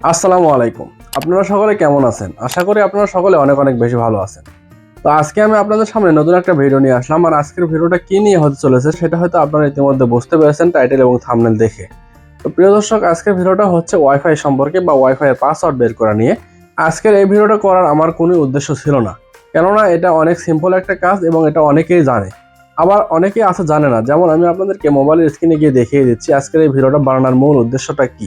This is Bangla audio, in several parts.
আসসালামু আলাইকুম। আপনারা সকলে কেমন আছেন? আশা করি আপনারা সকলে অনেক অনেক বেশি ভালো আছেন। তো আজকে আমি আপনাদের সামনে নতুন একটা ভিডিও নিয়ে আসলাম, আর আজকের ভিডিওটা কী নিয়ে হতে চলেছে সেটা হয়তো আপনারা ইতিমধ্যে বুঝতে পেরেছেন টাইটেল এবং থামনেল দেখে। তো প্রিয় দর্শক, আজকের ভিডিওটা হচ্ছে ওয়াইফাই সম্পর্কে বা ওয়াইফাই এর পাসওয়ার্ড বের করা নিয়ে। আজকের এই ভিডিওটা করার আমার কোনো উদ্দেশ্য ছিল না, কেননা এটা অনেক সিম্পল একটা কাজ এবং এটা অনেকেই জানে। আবার অনেকেই আছে জানে না, যেমন আমি আপনাদেরকে মোবাইলের স্ক্রিনে গিয়ে দেখিয়ে দিচ্ছি আজকের এই ভিডিওটা বানানোর মূল উদ্দেশ্যটা কি।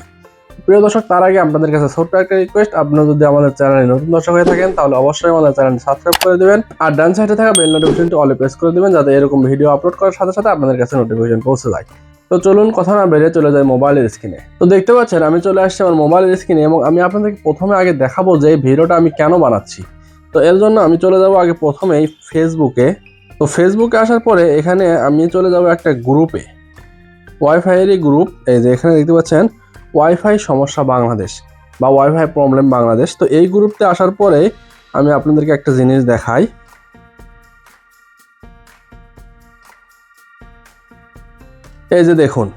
প্রিয় দর্শক, তার আগে আপনাদের কাছে ছোট্ট একটা রিকোয়েস্ট আপনারা যদি আমাদের চ্যানেলে নতুন দর্শক হয়ে থাকেন, তাহলে অবশ্যই আমাদের চ্যানেলটি সাবস্ক্রাইব করে দেবেন আর ডান সাইডে থাকা বেল নোটিফিকেশনটি অলে প্রেস করে দেবেন, যাতে এরকম ভিডিও আপলোড করার সাথে সাথে আপনাদের কাছে নোটিফিকেশন পৌঁছে যায়। তো চলুন কথা না বেরিয়ে চলে যায় মোবাইলের স্ক্রিনে তো দেখতে পাচ্ছেন, আমি চলে আসছি আমার মোবাইলের স্ক্রিনে এবং আমি আপনাদেরকে প্রথমে আগে দেখাবো যে এই ভিডিওটা আমি কেন বানাচ্ছি। তো এর জন্য আমি চলে যাব আগে প্রথমেই ফেসবুকে তো ফেসবুকে আসার পরে এখানে আমি চলে যাব একটা গ্রুপে ওয়াইফাইয়েরই গ্রুপ এই যে এখানে দেখতে পাচ্ছেন ওয়াইফাই সমস্যা বাংলাদেশ বা ওয়াইফাই প্রবলেম বাংলাদেশ। তো এই গ্রুপতে আসার পরে আমি আপনাদেরকে একটা জিনিস দেখাই। এই যে দেখুন,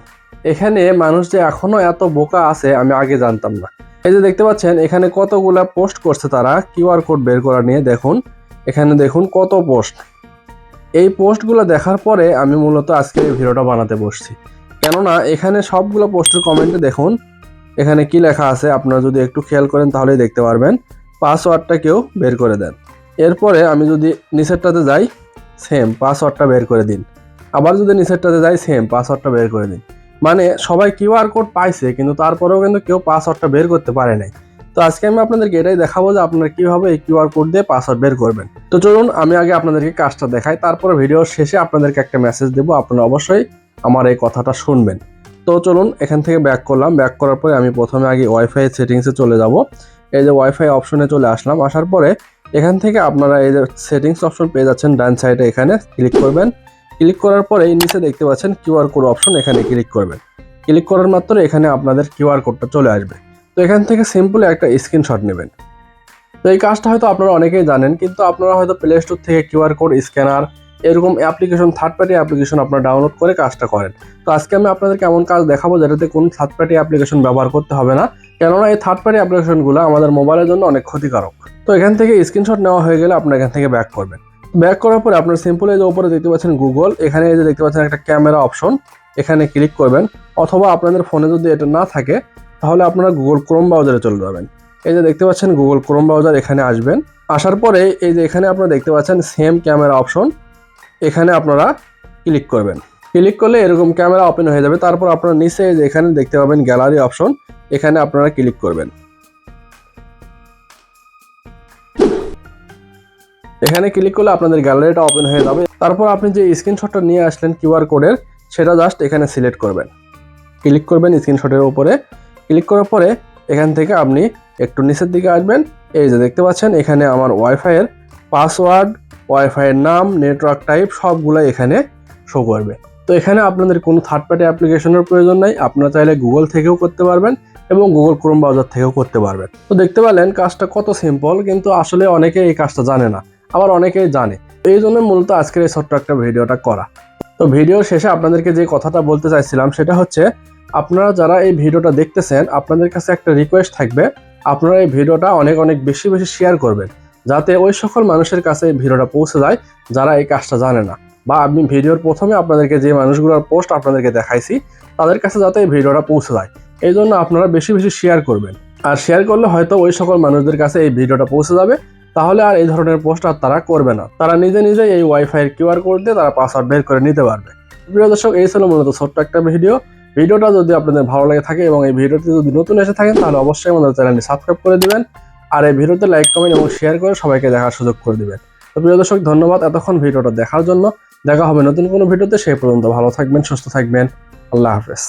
এখানে মানুষ যে এখনও এত বোকা আছে আমি আগে জানতাম না। এই যে দেখতে পাচ্ছেন, এখানে কতগুলা পোস্ট করছে তারা কিউআর কোড বের করা নিয়ে দেখুন। এখানে দেখুন কত পোস্ট এই পোস্টগুলো দেখার পরে আমি মূলত আজকে এই ভিডিওটা বানাতে বসছি। কেননা এখানে সবগুলো পোস্টের কমেন্টে দেখুন, এখানে কি লেখা আছে আপনারা যদি একটু খেয়াল করেন তাহলেই দেখতে পারবেন। পাসওয়ার্ডটা কেউ বের করে দেন। এরপরে আমি যদি নিচেরটাতে যাই সেম পাসওয়ার্ডটা বের করে দিন। আবার যদি নিচেরটাতে যাই সেম পাসওয়ার্ডটা বের করে দিন। মানে সবাই কিউআর কোড পাইছে, কিন্তু তারপরেও কিন্তু কেউ পাসওয়ার্ডটা বের করতে পারে নাই। তো আজকে আমি আপনাদেরকে এটাই দেখাবো যে আপনারা কীভাবে এই কিউআর কোড দিয়ে পাসওয়ার্ড বের করবেন। তো চলুন, আমি আগে আপনাদেরকে কাজটা দেখাই, তারপরে ভিডিওর শেষে আপনাদেরকে একটা মেসেজ দেবো। আপনারা অবশ্যই আমার এই কথাটা শুনবেন। তো চলুন, এখান থেকে ব্যাক করলাম। ব্যাক করার পরে আমি প্রথমে আগে ওয়াইফাই সেটিংসে চলে যাব। এই যে ওয়াইফাই অপশনে চলে আসলাম। আসার পরে এখান থেকে আপনারা এই যে সেটিংস অপশন পেয়ে যাচ্ছেন ডান সাইডে এখানে। ক্লিক করবেন। ক্লিক করার পরে এই নিচে দেখতে পাচ্ছেন কিউআর কোড অপশন এখানে ক্লিক করবেন। ক্লিক করার মাত্র এখানে আপনাদের কিউআর কোডটা চলে আসবে। তো এখান থেকে সিম্পলি একটা স্ক্রিনশট নেবেন। তো এই কাজটা হয়তো আপনারা অনেকেই জানেন, কিন্তু আপনারা হয়তো প্লে স্টোর থেকে কিউআর কোড স্ক্যানার এরকম অ্যাপ্লিকেশন থার্ড পার্টি অ্যাপ্লিকেশন আপনারা ডাউনলোড করে কাজটা করেন। তো আজকে আমি আপনাদেরকে এমন কাজ দেখাবো যেটাতে কোনো থার্ড পার্টি অ্যাপ্লিকেশন ব্যবহার করতে হবে না। কেননা এই থার্ড পার্টি অ্যাপ্লিকেশনগুলো আমাদের মোবাইলের জন্য অনেক ক্ষতিকারক। তো এখান থেকে স্ক্রিনশট নেওয়া হয়ে গেলে আপনারা এখান থেকে ব্যাক করবেন। ব্যাক করার পরে আপনার সিম্পল এই যে উপরে দেখতে পাচ্ছেন গুগল এখানে এই যে দেখতে পাচ্ছেন একটা ক্যামেরা অপশন এখানে ক্লিক করবেন। অথবা আপনাদের ফোনে যদি এটা না থাকে, তাহলে আপনারা গুগল ক্রোম ব্রাউজারে চলে যাবেন। এই যে দেখতে পাচ্ছেন গুগল ক্রোম ব্রাউজার এখানে আসবেন। আসার পরে এই যে এখানে আপনারা দেখতে পাচ্ছেন সেম ক্যামেরা অপশন এখানে আপনারা ক্লিক করবেন। ক্লিক করলে এরকম ক্যামেরা ওপেন হয়ে যাবে। তারপর আপনারা নিচে এখানে দেখতে পাবেন গ্যালারি অপশন এখানে আপনারা ক্লিক করবেন। এখানে ক্লিক করলে আপনাদের গ্যালারিটা ওপেন হয়ে যাবে। তারপর আপনি যে স্ক্রিনশটটা নিয়ে আসলেন কিউআর কোডের সেটা জাস্ট এখানে সিলেক্ট করবেন। ক্লিক করবেন স্ক্রিনশটের উপরে। ক্লিক করার পরে এখান থেকে আপনি একটু নিচের দিকে আসবেন। এই যে দেখতে পাচ্ছেন, এখানে আমার ওয়াইফাইয়ের পাসওয়ার্ড ওয়াইফাইয়ের নাম নেটওয়ার্ক টাইপ সবগুলো এখানে শো করবে। তো এখানে আপনাদের কোনো থার্ড পার্টি অ্যাপ্লিকেশনের প্রয়োজন নাই, আপনারা চাইলে গুগল থেকেও করতে পারবেন এবং গুগল ক্রোম ব্রাউজার থেকেও করতে পারবেন। তো দেখতে পেলেন কাজটা কত সিম্পল কিন্তু আসলে অনেকে এই কাজটা জানে না, আবার অনেকেই জানে। এই জন্য মূলত আজকের এই ছোট্ট একটা ভিডিওটা করা। তো ভিডিওর শেষে আপনাদেরকে যে কথাটা বলতে চাইছিলাম, সেটা হচ্ছে আপনারা যারা এই ভিডিওটা দেখতেছেন, আপনাদের কাছে একটা রিকোয়েস্ট থাকবে, আপনারা এই ভিডিওটা অনেক অনেক বেশি বেশি শেয়ার করবেন। যাতে ওই সকল মানুষের কাছে ভিডিওটা পৌঁছে যায় যারা এই কাজটা জানে না। বা আমি ভিডিওর প্রথমে আপনাদেরকে যে মানুষগুলোর পোস্ট আপনাদেরকে দেখাইছি, তাদের কাছে যাতে এই ভিডিওটা পৌঁছে যায়। এই জন্য আপনারা বেশি বেশি শেয়ার করবেন। আর শেয়ার করলে হয়তো ওই সকল মানুষদের কাছে এই ভিডিওটা পৌঁছে যাবে। তাহলে আর এই ধরনের পোস্ট আর তারা করবে না। তারা নিজে নিজে এই ওয়াইফাই এর কিউআর কোড দিয়ে তারা পাসওয়ার্ড বের করে নিতে পারবে। প্রিয় দর্শক, এই ছিল মূলত ছোট্ট একটা ভিডিও। ভিডিওটা যদি আপনাদের ভালো লাগে থাকে এবং এই ভিডিওতে যদি নতুন এসে থাকেন, তাহলে অবশ্যই আমাদের চ্যানেলটি সাবস্ক্রাইব করে দিবেন। আর এই ভিডিওতে লাইক কমেন্ট এবং শেয়ার করে সবাইকে দেখার সুযোগ করে দেবেন। তো প্রিয় দর্শক, ধন্যবাদ এতক্ষণ ভিডিওটা দেখার জন্য। দেখা হবে নতুন কোনো ভিডিওতে, সেই পর্যন্ত ভালো থাকবেন, সুস্থ থাকবেন। আল্লাহ হাফেজ।